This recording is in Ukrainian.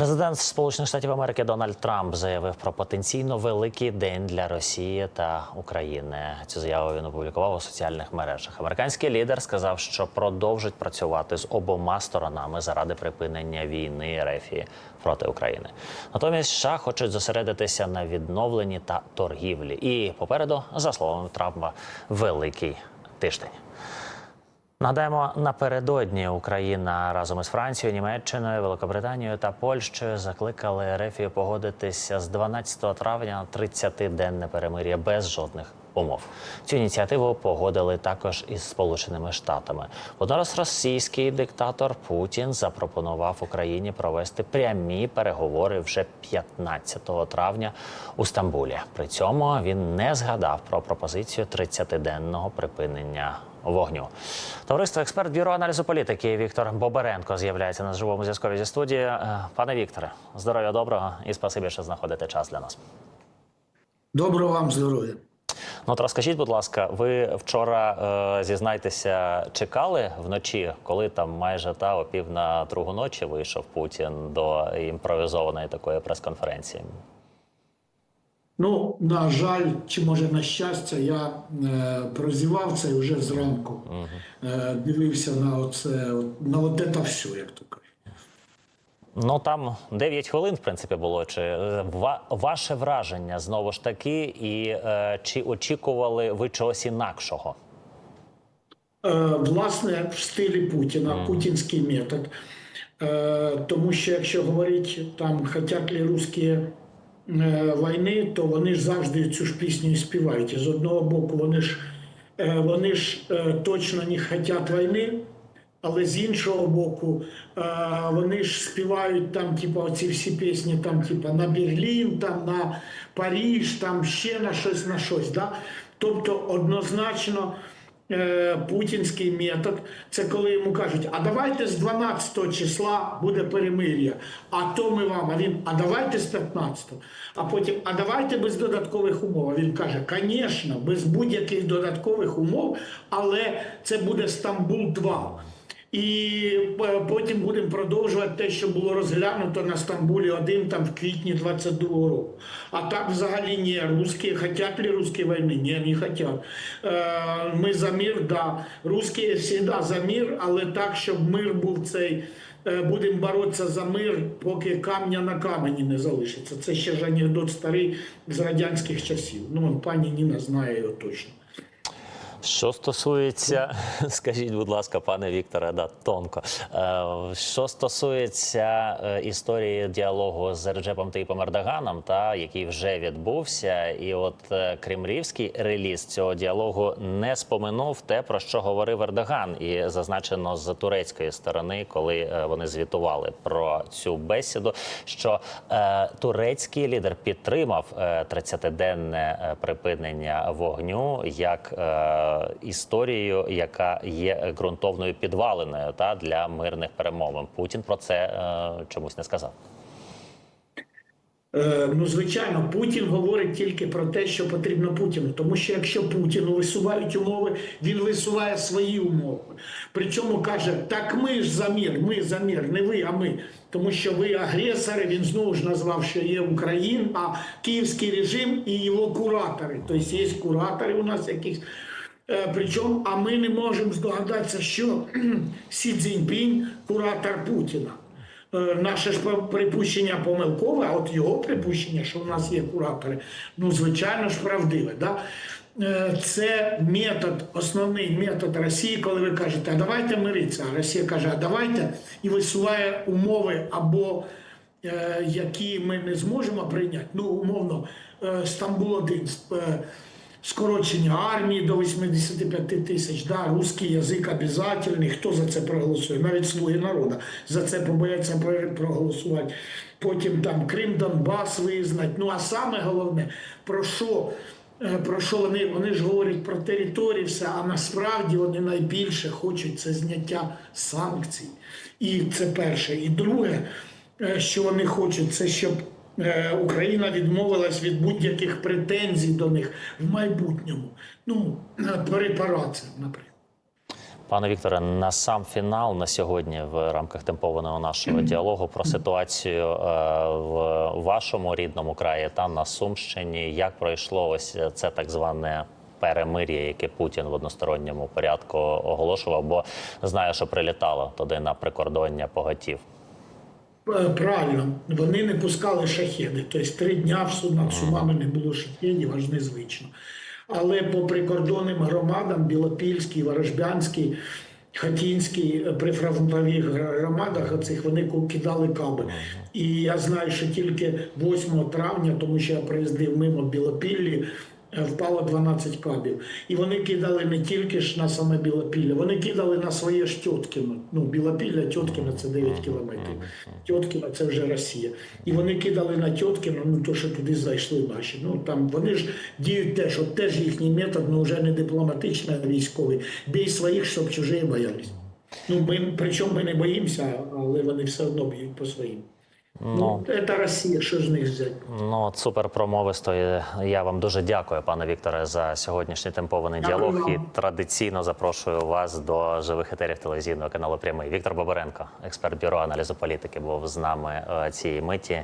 Президент Сполучених Штатів Америки Дональд Трамп заявив про потенційно великий день для Росії та України. Цю заяву він опублікував у соціальних мережах. Американський лідер сказав, що продовжить працювати з обома сторонами заради припинення війни Рефії проти України. Натомість США хочуть зосередитися на відновленні та торгівлі. І попереду, за словами Трампа, великий тиждень. Нагадаємо, напередодні Україна разом із Францією, Німеччиною, Великобританією та Польщею закликали Рефію погодитися з 12 травня на 30-денне перемир'я без жодних умов. Цю ініціативу погодили також із Сполученими Штатами. Водночас російський диктатор Путін запропонував Україні провести прямі переговори вже 15 травня у Стамбулі. При цьому він не згадав про пропозицію 30-денного припинення вогню. Товариство експерт бюро аналізу політики Віктор Боберенко з'являється на живому зв'язкові зі студії. Е, Пане Вікторе, здоров'я доброго і спасибі, що знаходите час для нас. Доброго вам здоров'я. Ну от розкажіть, будь ласка, ви вчора е, зізнайтеся, чекали вночі, коли там майже та о пів на другу ночі вийшов Путін до імпровізованої такої прес-конференції? Ну, на жаль, чи може на щастя, я е, прозівав це вже зранку. Е, дивився на оце, на от це все, як то кажуть. Ну там 9 хвилин, в принципі, було. Чи е, ва- ваше враження знову ж таки, і е, чи очікували ви чогось інакшого? Е, власне, в стилі Путіна, путінський метод. Е, тому що якщо говорити там, хотять ли русські війни, то вони ж завжди цю ж пісню співають. І з одного боку, вони ж, е, вони ж е, точно не хочуть війни. Але з іншого боку, е, вони ж співають там, типу, оці всі пісні, там, типу, на Берлін, там, на Паріж, там ще на щось, на щось. Да? Тобто однозначно е, путінський метод це коли йому кажуть, а давайте з 12 числа буде перемир'я, а то ми вам, а він, а давайте з 15, а потім, а давайте без додаткових умов. А він каже, звісно, без будь-яких додаткових умов, але це буде Стамбул 2. І е, потім будемо продовжувати те, що було розглянуто на Стамбулі 1 там в квітні 22-го року. А так взагалі ні, русські хотять ли русські війни? Ні, не хотять. Е, ми за мир, да. Русські завжди за мир, але так, щоб мир був цей. е, Будемо боротися за мир, поки камня на камені не залишиться. Це ще ж анекдот старий з радянських часів. Ну, пані Ніна знає його точно. Що стосується, скажіть, будь ласка, пане Вікторе, да, тонко. Е, що стосується е, історії діалогу з Реджепом Таїпом Ердоганом, та який вже відбувся, і от е, кремлівський реліз цього діалогу не споминув те, про що говорив Ердоган, і зазначено з турецької сторони, коли вони звітували про цю бесіду, що турецький лідер підтримав е, 30-денне е, припинення вогню як історію, яка є ґрунтовною підваленою та для мирних перемовин. Путін про це е, чомусь не сказав. Е, Ну, звичайно, Путін говорить тільки про те, що потрібно Путіну. Тому що якщо Путіну висувають умови, він висуває свої умови. Причому каже: так ми ж за мір, ми за мір, не ви, а ми. Тому що ви агресори, він знову ж назвав, що є Україна, а київський режим і його куратори. Тобто є куратори у нас якісь. Е, Причому, а ми не можемо здогадатися, що Сі Цзіньпінь куратор Путіна. Е, Наше ж припущення помилкове, а от його припущення, що в нас є куратори, ну звичайно ж правдиве. Да? Е, Це метод, основний метод Росії, коли ви кажете, а давайте миритися. А Росія каже, а давайте і висуває умови або які ми не зможемо прийняти. Ну, умовно, Стамбул 1 скорочення армії до 85 тисяч, да, русський язик обов'язковий, хто за це проголосує? Навіть слуги народу за це побояться проголосувати. Потім там Крим, Донбас визнать. Ну а саме головне, про що? е, Про що вони, вони ж говорять про території, все, а насправді вони найбільше хочуть це зняття санкцій. І це перше. І друге, е, що вони хочуть, це щоб Україна відмовилась від будь-яких претензій до них в майбутньому. Ну, е, репараціям, наприклад. Пане Вікторе, на сам фінал на сьогодні в рамках темпованого нашого діалогу про ситуацію е, в вашому рідному краї та на Сумщині. Як пройшло ось це так зване перемир'я, яке Путін в односторонньому порядку оголошував? Бо знаю, що прилітало туди на прикордоння поготів. Е, Правильно, вони не пускали шахеди. Тобто три дня в Су- над Сумами не було шахедів, аж незвично. Але по прикордонним громадам Білопільський, Ворожбянський, Хатінський, е, прифронтових громадах оцих вони кидали каби. І я знаю, що тільки 8 травня, тому що я приїздив мимо Білопіллі, впало 12 кабів. І вони кидали не тільки ж на саме Білопілля, вони кидали на своє ж Тьоткіно. Ну, Білопілля, Тьоткіно це 9 кілометрів. Тьоткіно це вже Росія. І вони кидали на Тьоткіно, ну то, що туди зайшли наші. Ну там вони ж діють теж, от теж їхній метод, ну вже не дипломатичний, а військовий. Бій своїх, щоб чужі боялись. Ну, ми, причому ми не боїмося, але вони все одно б'ють по своїм. Ну, це Росія, що ж них взяти? Ну, от супер промовисто. Я вам дуже дякую, пане Вікторе, за сьогоднішній темпований Дякую діалог. вам. І традиційно запрошую вас до живих етерів телевізійного каналу Прямий. Віктор Бабаренко, експерт бюро аналізу політики, був з нами е, цієї миті.